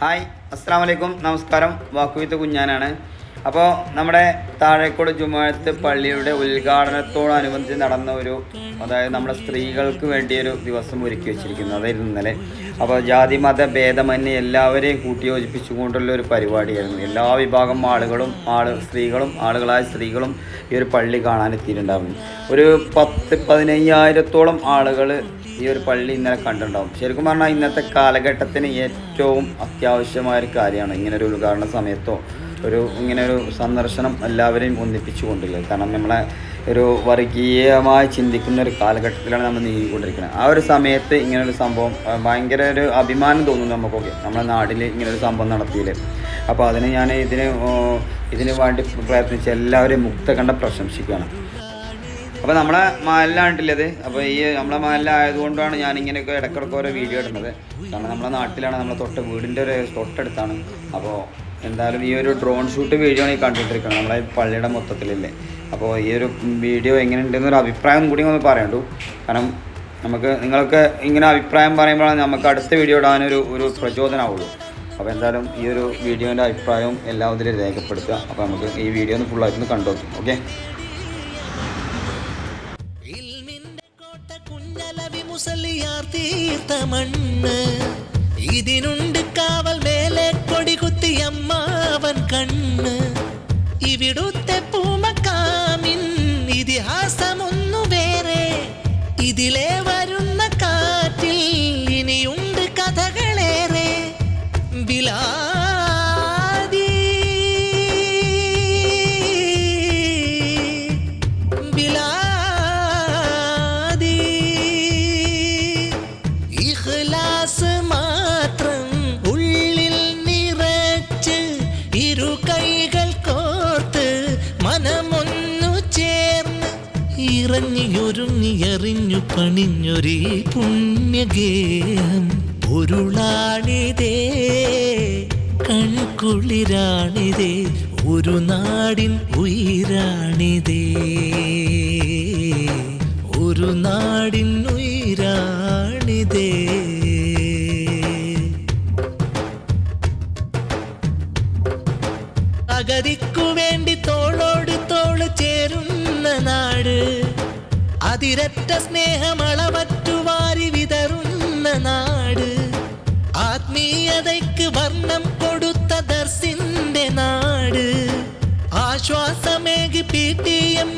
Hi അസ്സാം വലൈക്കും നമസ്കാരം. വാക്കുവിത്ത് കുഞ്ഞാനാണ്. അപ്പോൾ നമ്മുടെ താഴേക്കോട് ജുമാഴത്ത് പള്ളിയുടെ ഉദ്ഘാടനത്തോടനുബന്ധിച്ച് നടന്ന ഒരു അതായത് നമ്മുടെ സ്ത്രീകൾക്ക് വേണ്ടി ഒരു ദിവസം ഒരുക്കി വെച്ചിരിക്കുന്നത് അതായിരുന്നു ഇന്നലെ. അപ്പോൾ ജാതി മത ഭേദമന്യേ എല്ലാവരെയും കൂട്ടിയോജിപ്പിച്ചുകൊണ്ടുള്ള ഒരു പരിപാടിയായിരുന്നു. എല്ലാ വിഭാഗം ആളുകളും ആൾ സ്ത്രീകളും ആളുകളായ സ്ത്രീകളും ഈ ഒരു പള്ളി കാണാനെത്തിയിട്ടുണ്ടായിരുന്നു. ഒരു പത്ത് പതിനയ്യായിരത്തോളം ആളുകൾ ഈ ഒരു പള്ളി ഇന്നലെ കണ്ടിട്ടുണ്ടാവും. ശരിക്കും പറഞ്ഞാൽ ഇന്നത്തെ കാലഘട്ടത്തിന് ഏറ്റവും അത്യാവശ്യമായ ഒരു കാര്യമാണ് ഇങ്ങനെ ഒരു ഉദ്ഘാടന സമയത്തോ ഒരു ഇങ്ങനെ ഒരു സന്ദർശനം എല്ലാവരെയും ഒന്നിപ്പിച്ചു കൊണ്ടില്ല? കാരണം നമ്മളെ ഒരു വർഗീയമായി ചിന്തിക്കുന്ന ഒരു കാലഘട്ടത്തിലാണ് നമ്മൾ നീങ്ങിക്കൊണ്ടിരിക്കുന്നത്. ആ ഒരു സമയത്ത് ഇങ്ങനൊരു സംഭവം ഭയങ്കര ഒരു അഭിമാനം തോന്നുന്നു നമുക്കൊക്കെ നമ്മുടെ നാട്ടിൽ ഇങ്ങനൊരു സംഭവം നടത്തിയില്ല അപ്പോൾ അതിന് ഞാൻ ഇതിന് ഇതിന് വേണ്ടി പ്രയത്നിച്ച എല്ലാവരെയും മുക്തകണ്ഠ പ്രശംസിക്കുകയാണ്. അപ്പോൾ നമ്മളെ മഹലിലാണിട്ടുള്ളത് അപ്പോൾ ഈ നമ്മളെ മഹലിലായതുകൊണ്ടാണ് ഞാൻ ഇങ്ങനെയൊക്കെ ഇടക്കിടക്ക് ഓരോ വീഡിയോ ഇടുന്നത്. കാരണം നമ്മളെ നാട്ടിലാണ് നമ്മളെ തൊട്ട് വീടിന്റെ ഒരു തൊട്ടടുത്താണ്. അപ്പോൾ എന്തായാലും ഈ ഒരു ഡ്രോൺ ഷൂട്ട് വീഡിയോ ആണ് ഈ കണ്ടിട്ടിരിക്കുന്നത്. നമ്മളെ പള്ളിയുടെ മൊത്തത്തിലല്ലേ. അപ്പോൾ ഈ ഒരു വീഡിയോ എങ്ങനെയുണ്ടെന്നൊരു അഭിപ്രായം കൂടി ഒന്ന് പറയണ്ടു. കാരണം നമുക്ക് നിങ്ങൾക്ക് ഇങ്ങനെ അഭിപ്രായം പറയുമ്പോഴാണ് നമുക്ക് അടുത്ത വീഡിയോ ഇടാനൊരു ഒരു പ്രചോദനമാവുള്ളൂ അപ്പോൾ എന്തായാലും ഈ ഒരു വീഡിയോന്റെ അഭിപ്രായവും എല്ലാം ഇതിൽ രേഖപ്പെടുത്തുക. അപ്പോൾ നമുക്ക് ഈ വീഡിയോ ഒന്ന് ഫുള്ളായിട്ടൊന്ന് കണ്ടു ഓക്കെ മുസലിയാർ തീർത്ത മണ്ണ് ഇതിനുണ്ട് കാവൽ മേലെ കൊടികുത്തി അമ്മാവൻ കണ്ണ്. ഇവിടുത്തെ പൂമക്കാമിൻ ഇതിഹാസമൊന്നു വേറെ. ഇതിലെ വരുന്ന കാറ്റിൽ ഇനിയുണ്ട് കഥകളേറെ. ബിലാദി ഇറങ്ങിയൊരുങ്ങി എറിഞ്ഞു പണിഞ്ഞൊരീ പുണ്യഗേഹം. പൊരുളാണിതേ കൺകുളിരാണിതേ ഒരു നാടിൻ ഉയരാണിതേ. ഒരു നാടിൻ ഉയരാണിതേ. അഗതിക്കു വേണ്ടി തോളോട് ചേരുന്ന നാട്. അതിരറ്റ സ്നേഹമളവറ്റു വാരി വിതറുന്ന നാട്. ആത്മീയതയ്ക്ക് വർണം കൊടുത്ത ദർസിന്റെ നാട്. ആശ്വാസമേകി പി ടി എമ്മിന്റെ